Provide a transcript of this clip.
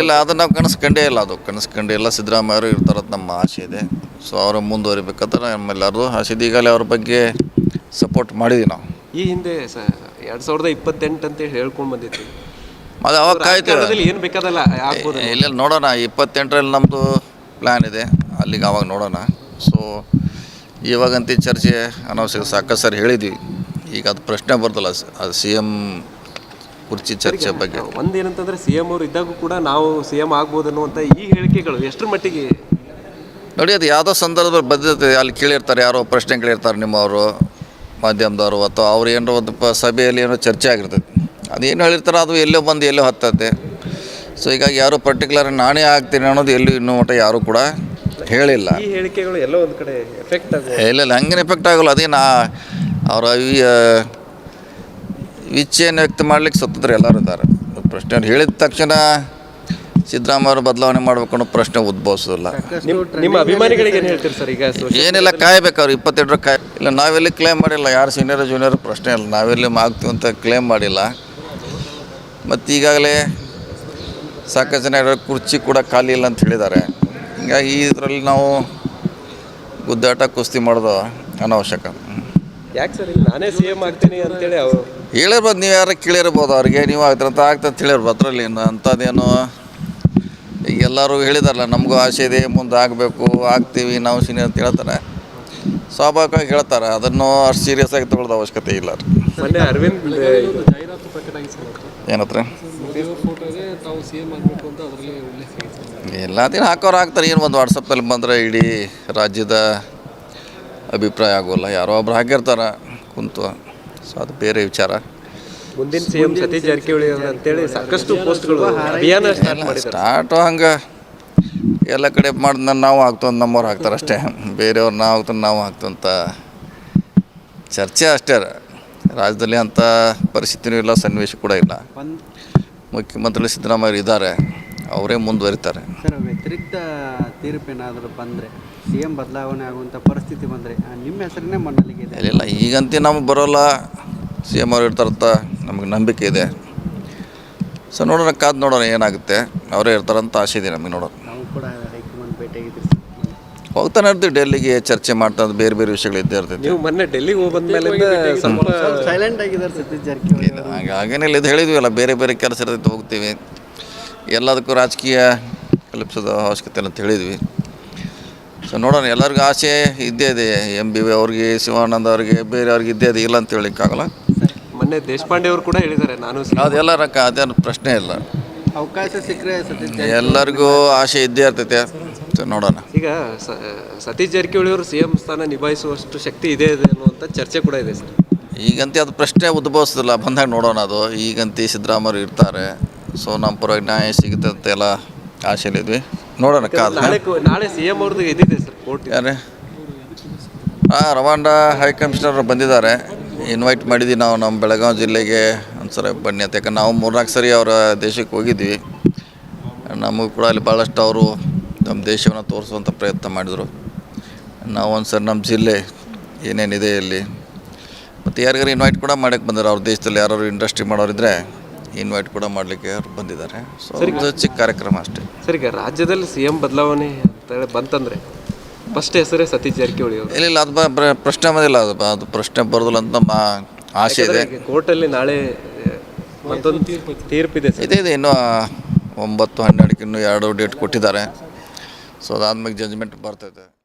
ಇಲ್ಲ ಅದನ್ನು ಅದು ನಾವು ಕನಸ್ಕಂಡೇ ಇಲ್ಲ ಅದು. ಕನಸ್ಕಂಡೇ ಇಲ್ಲ ಸಿದ್ದರಾಮಯ್ಯ ಅವರು ಇರ್ತಾರಂತ ನಮ್ಮ ಆಸೆ ಇದೆ. ಸೊ ಅವರು ಮುಂದುವರಿಬೇಕಂತ ನಮ್ಮೆಲ್ಲರದು ಆಸೆ ಇದೆ. ಈಗಲೇ ಅವ್ರ ಬಗ್ಗೆ ಸಪೋರ್ಟ್ ಮಾಡಿದ್ವಿ ನಾವು. ಈ ಹಿಂದೆ ಎರಡು ಸಾವಿರದ ಇಪ್ಪತ್ತೆಂಟು ಅಂತ ಹೇಳ್ಕೊಂಡು ಬಂದಿತ್ತು ಅದು ಅವಾಗ ಕಾಯ್ತು ಏನು ಬೇಕಾದಲ್ಲ ಆಗ್ಬೋದು ಇಲ್ಲ ನೋಡೋಣ. ಇಪ್ಪತ್ತೆಂಟರಲ್ಲಿ ನಮ್ಮದು ಪ್ಲ್ಯಾನ್ ಇದೆ. ಅಲ್ಲಿಗೆ ಅವಾಗ ನೋಡೋಣ. ಸೊ ಇವಾಗಂತೂ ಚರ್ಚೆ ಅನೌನ್ಸ್ ಸಾಕಷ್ಟು ಸರ್ ಹೇಳಿದ್ವಿ. ಈಗ ಅದು ಪ್ರಶ್ನೆ ಬರ್ತಲ್ಲ. ಅದು ಸಿ ಎಂ ಕುರ್ಚಿ ಚರ್ಚೆ ಬಗ್ಗೆ. ಒಂದೇನಂತಂದ್ರೆ ಸಿ ಎಂ ಅವರು ಇದ್ದಾಗೂ ಕೂಡ ನಾವು ಸಿ ಎಂ ಆಗ್ಬೋದು ಅನ್ನುವಂಥ ಈ ಹೇಳಿಕೆಗಳು ಎಷ್ಟರ ಮಟ್ಟಿಗೆ? ನೋಡಿ ಅದು ಯಾವುದೋ ಸಂದರ್ಭದಲ್ಲಿ ಬದ್ಧತೆ ಅಲ್ಲಿ ಕೇಳಿರ್ತಾರೆ ಯಾರೋ ಪ್ರಶ್ನೆ ಕೇಳಿರ್ತಾರೆ ನಿಮ್ಮವರು ಮಾಧ್ಯಮದವರು ಅಥವಾ ಅವ್ರು ಏನೋ ಒಂದು ಪ ಸಭೆಯಲ್ಲಿ ಏನೋ ಚರ್ಚೆ ಆಗಿರ್ತೈತೆ ಅದೇನು ಹೇಳಿರ್ತಾರೆ ಅದು ಎಲ್ಲೋ ಬಂದು ಎಲ್ಲೋ ಹತ್ತತ್ತೆ. ಸೊ ಹೀಗಾಗಿ ಯಾರು ಪರ್ಟಿಕ್ಯುಲರ್ ನಾನೇ ಆಗ್ತೀನಿ ಅನ್ನೋದು ಎಲ್ಲೂ ಇನ್ನೂ ಮಟ್ಟ ಯಾರು ಕೂಡ ಹೇಳಿಲ್ಲ. ಈ ಹೇಳಿಕೆಗಳು ಎಲ್ಲೋ ಒಂದು ಕಡೆ ಎಫೆಕ್ಟ್ ಆಗಿದೆ ಇಲ್ಲ ಇಲ್ಲ ಹಂಗೇನು ಎಫೆಕ್ಟ್ ಆಗೋಲ್ಲ. ಅದೇನು ಅವರ ಇಚ್ಛೆಯನ್ನು ವ್ಯಕ್ತ ಮಾಡ್ಲಿಕ್ಕೆ ಸ್ವತಂತ್ರ ಎಲ್ಲರೂ ಇದ್ದಾರೆ. ಪ್ರಶ್ನೆ ಅವ್ರು ಹೇಳಿದ ತಕ್ಷಣ ಸಿದ್ದರಾಮಯ್ಯ ಅವರು ಬದಲಾವಣೆ ಮಾಡಬೇಕು ಅನ್ನೋ ಪ್ರಶ್ನೆ ಉದ್ಭವಿಸೋದಿಲ್ಲ. ನಿಮ್ಮ ನಿಮ್ಮ ಅಭಿಮಾನಿಗಳಿಗೆ ಏನು ಹೇಳ್ತೀರಿ ಸರ್ ಈಗ social- ಏನಿಲ್ಲ ಕಾಯ್ಬೇಕು ಅವ್ರು ಇಪ್ಪತ್ತೆರಡರ ಕಾಯ್ ಇಲ್ಲ ನಾವೆಲ್ಲಿ ಕ್ಲೇಮ್ ಮಾಡಿಲ್ಲ ಯಾರು ಸೀನಿಯರ್ ಜೂನಿಯರ್ ಪ್ರಶ್ನೆ ಇಲ್ಲ. ನಾವೆಲ್ಲಿ ಆಗ್ತೀವಿ ಅಂತ ಕ್ಲೇಮ್ ಮಾಡಿಲ್ಲ. ಮತ್ತು ಈಗಾಗಲೇ ಸಾಕಷ್ಟು ಜನ ಇರೋ ಕುರ್ಚಿ ಕೂಡ ಖಾಲಿ ಇಲ್ಲ ಅಂತ ಹೇಳಿದ್ದಾರೆ. ಹೀಗಾಗಿ ಇದರಲ್ಲಿ ನಾವು ಗುದ್ದಾಟ ಕುಸ್ತಿ ಮಾಡೋದು ಅನವಶ್ಯಕ. ಯಾಕೆ ಸರ್ ನಾನೇ ಸಿ ಎಂ ಆಗ್ತೀನಿ ಅಂತೇಳಿ ಅವರು ಹೇಳಿರ್ಬೋದು ನೀವು ಯಾರು ಕೇಳಿರ್ಬೋದು ಅವ್ರಿಗೆ. ನೀವು ಆಗ್ತಿರಂತ ಆಗ್ತಂತ ಹೇಳಿರ್ಬೋದು ಅದರಲ್ಲಿ ಅಂಥದ್ದೇನು? ಈಗ ಎಲ್ಲರೂ ಹೇಳಿದಾರಲ್ಲ ನಮಗೂ ಆಸೆ ಇದೆ ಮುಂದೆ ಆಗಬೇಕು ಆಗ್ತೀವಿ ನಾವು ಸೀನಿಯರ್ ಅಂತ ಹೇಳ್ತಾರೆ. ಸ್ವಾಭಾವಿಕವಾಗಿ ಹೇಳ್ತಾರೆ. ಅದನ್ನು ಅಷ್ಟು ಸೀರಿಯಸ್ ಆಗಿ ತಗೊಳ್ಳೋದು ಅವಶ್ಯಕತೆ ಇಲ್ಲ. ಮೊನ್ನೆ ಅರವಿಂದ್. ಏನತ್ರ? ಎಲ್ಲ ಸರ್. ಹಾಕೋರು ಹಾಕ್ತಾರೆ ಏನು ಒಂದು ವಾಟ್ಸಪ್ಪಲ್ಲಿ ಬಂದರೆ ಇಡೀ ರಾಜ್ಯದ ಅಭಿಪ್ರಾಯ ಆಗೋಲ್ಲ. ಯಾರೋ ಒಬ್ರು ಹಾಕಿರ್ತಾರೆ ಕುಂತು. ಸೊ ಅದು ಬೇರೆ ವಿಚಾರ. ಮುಂದಿನ ಸಿಎಂ ಸತೀಶ್ ಜಾರಕಿಹೊಳಿ ಅಂತೇಳಿ ಸಾಕಷ್ಟು ಪೋಸ್ಟ್ಗಳು ಅಭಿಯಾನ ಸ್ಟಾರ್ಟ್ ಮಾಡಿದ್ದಾರೆ. ಸ್ಟಾರ್ಟು ಹಂಗೆ ಎಲ್ಲ ಕಡೆ ಮಾಡಿದ ನಾವು ಹಾಕ್ತಂತ ನಮ್ಮವ್ರು ಹಾಕ್ತಾರೆ ಅಷ್ಟೇ. ಬೇರೆಯವ್ರು ನಾವು ಆಗ್ತ ನಾವು ಹಾಕ್ತಂತ ಚರ್ಚೆ ಅಷ್ಟೇ ರಾಜ್ಯದಲ್ಲಿ ಅಂಥ ಪರಿಸ್ಥಿತಿನೂ ಇಲ್ಲ ಸನ್ನಿವೇಶ ಕೂಡ ಇಲ್ಲ. ಮುಖ್ಯಮಂತ್ರಿ ಸಿದ್ದರಾಮಯ್ಯ ಇದ್ದಾರೆ ಅವರೇ ಮುಂದುವರಿತಾರೆ. ಸರ್ ವ್ಯತಿರಿಕ್ತ ತೀರ್ಪೇನಾದರೂ ಬಂದರೆ ಸಿ ಎಂ ಬದಲಾವಣೆ ಆಗುವಂಥ ಪರಿಸ್ಥಿತಿ ಬಂದರೆ ನಿಮ್ಮ ಹೆಸರನ್ನೇ ಮಂಡಳಿಗೆ ಇದೆ. ಇಲ್ಲ ಈಗಂತೂ ನಮಗೆ ಬರೋಲ್ಲ. ಸಿ ಎಂ ಅವ್ರು ಇರ್ತಾರಂತ ನಮಗೆ ನಂಬಿಕೆ ಇದೆ. ಸೊ ನೋಡೋಣ ಕಾದು ನೋಡೋಣ ಏನಾಗುತ್ತೆ. ಅವರೇ ಇರ್ತಾರಂತ ಆಸೆ ಇದೆ ನಮಗೆ ನೋಡೋಣ. ನಾವು ಕೂಡ ಹೈಕಮಾಂಡ್ ಭೇಟಿಯಾಗಿದ್ದೀವಿ ಹೋಗ್ತಾನೆ ಇರ್ತೀವಿ ಡೆಲ್ಲಿಗೆ ಚರ್ಚೆ ಮಾಡ್ತಾ ಬೇರೆ ಬೇರೆ ವಿಷಯಗಳು ಇದ್ದೇ ಇರ್ತೈತಿ. ನೀವು ಮೊನ್ನೆ ಡೆಲ್ಲಿಗೆ ಹೋಗಿ ಮೇಲೆ ಸ್ವಲ್ಪ ಸೈಲೆಂಟ್ ಆಗಿದ್ದಾರೆ ಸತೀಶ್ ಜಾರಕಿಹೊಳಿ ಇಲ್ಲ ಹಾಗೆ ಹಾಗೇನಿಲ್ಲ ಇದು ಹೇಳಿದ್ವಲ್ಲ ಬೇರೆ ಬೇರೆ ಕೆಲಸ ಇರ್ತೈತೆ ಹೋಗ್ತೀವಿ. ಎಲ್ಲದಕ್ಕೂ ರಾಜಕೀಯ ಕಲ್ಪಿಸೋದು ಅವಶ್ಯಕತೆ ಅಂತ ಹೇಳಿದ್ವಿ. ಸೊ ನೋಡೋಣ ಎಲ್ಲರಿಗೂ ಆಸೆ ಇದ್ದೇ ಇದೆ. ಎಂ ಬಿ ವಿ ಅವ್ರಿಗೆ ಶಿವಾನಂದ ಅವ್ರಿಗೆ ಬೇರೆಯವ್ರಿಗೆ ಇದ್ದೇ ಇದೆ ಇಲ್ಲ ಅಂತ ಹೇಳಿಕ್ಕಾಗಲ್ಲ ಮೊನ್ನೆ ದೇಶಪಾಂಡೆ ಅವರು ಕೂಡ ಹೇಳಿದ್ದಾರೆ ನಾನು ಅದೆಲ್ಲ ರೊಕ್ಕ ಅದೇನು ಪ್ರಶ್ನೆ ಇಲ್ಲ. ಅವಕಾಶ ಸಿಕ್ಕರೆ ಸತೀಶ್ ಎಲ್ಲರಿಗೂ ಆಸೆ ಇದ್ದೇ ಇರ್ತೈತೆ. ಸೊ ನೋಡೋಣ. ಈಗ ಸ- ಸತೀಶ್ ಜಾರಕಿಹೊಳಿ ಅವರು ಸಿ ಎಂ ಸ್ಥಾನ ನಿಭಾಯಿಸುವಷ್ಟು ಶಕ್ತಿ ಇದೆ ಇದೆ ಅನ್ನುವಂಥ ಚರ್ಚೆ ಕೂಡ ಇದೆ ಸರ್. ಈಗಂತೆ ಅದು ಪ್ರಶ್ನೆ ಉದ್ಭವಿಸೋದಿಲ್ಲ. ಬಂದಾಗ ನೋಡೋಣ ಅದು. ಈಗಂತೆ ಸಿದ್ದರಾಮಯ್ಯ ಇರ್ತಾರೆ. ಸೊ ನಮ್ಮ ಪರವಾಗಿ ನ್ಯಾಯ ಸಿಗುತ್ತೆ ಅಂತ ಎಲ್ಲ ಆಶೆಯಲ್ಲಿದ್ವಿ. ನೋಡೋಣ ಕಾದು ನಾಳೆ ಕೂ- ನಾಳೆ ಸಿ ಎಂ ಅವ್ರದ್ದು ಇದಿದೆ ಸರ್ ಕೋರ್ಟ್ ಯಾರೇ? ಹಾಂ ರವಾಂಡ ಹೈ ಕಮಿಷನರ್ ಬಂದಿದ್ದಾರೆ. ಇನ್ವೈಟ್ ಮಾಡಿದ್ವಿ ನಾವು ನಮ್ಮ ಬೆಳಗಾವಿ ಜಿಲ್ಲೆಗೆ. ಒಂದ್ಸಲ ಬನ್ನಿ ಅಂತ. ಯಾಕಂದ್ರೆ ನಾವು ಮೂರ್ನಾಲ್ಕು ಸರಿ ಅವರ ದೇಶಕ್ಕೆ ಹೋಗಿದ್ವಿ. ನಮಗೂ ಕೂಡ ಅಲ್ಲಿ ಭಾಳಷ್ಟು ಅವರು ನಮ್ಮ ದೇಶವನ್ನು ತೋರಿಸುವಂಥ ಪ್ರಯತ್ನ ಮಾಡಿದರು. ನಾವು ಒಂದು ಸರಿ ನಮ್ಮ ಜಿಲ್ಲೆ ಏನೇನಿದೆ ಇಲ್ಲಿ. ಮತ್ತು ಯಾರಿಗಾರು ಇನ್ವೈಟ್ ಕೂಡ ಮಾಡೋಕ್ಕೆ ಬಂದರು. ಅವ್ರ ದೇಶದಲ್ಲಿ ಯಾರು ಇಂಡಸ್ಟ್ರಿ ಮಾಡೋರಿದ್ರೆ ಇನ್ವೈಟ್ ಕೂಡ ಮಾಡಲಿಕ್ಕೆ ಅವ್ರು ಬಂದಿದ್ದಾರೆ. ಸೊ ಒಂದು ಚಿಕ್ಕ ಕಾರ್ಯಕ್ರಮ ಅಷ್ಟೇ. ಸರಿ ಈಗ ರಾಜ್ಯದಲ್ಲಿ ಸಿ ಎಂ ಬದಲಾವಣೆ ಅಂತ ಹೇಳಿ ಬಂತಂದ್ರೆ ಫಸ್ಟ್ ಹೆಸರೇ ಸತೀಶ್ ಜಾರಕಿಹೊಳಿ ಅವರು. ಇಲ್ಲ ಇಲ್ಲ ಅದು ಬ- ಪ್ರ- ಪ್ರಶ್ನೆ ಬಂದಿಲ್ಲ ಅದು ಬ- ಅದು ಪ್ರಶ್ನೆ ಬರೋದಿಲ್ಲ ಅಂತ ನಮ್ಮ ಆಸೆ ಇದೆ. ಕೋರ್ಟಲ್ಲಿ ನಾಳೆ ಮತ್ತೊಂದು ತೀರ್ಪಿದೆ ಸರ್. ಇದೆ ಇದೆ ಇನ್ನೂ ಒಂಬತ್ತು ಹನ್ನೆರಡಕ್ಕೆ ಇನ್ನೂ ಎರಡು ಡೇಟ್ ಕೊಟ್ಟಿದ್ದಾರೆ. ಸೊ ಅದಾದ್ಮೇಲೆ ಜಜ್ಮೆಂಟ್ ಬರ್ತೈತೆ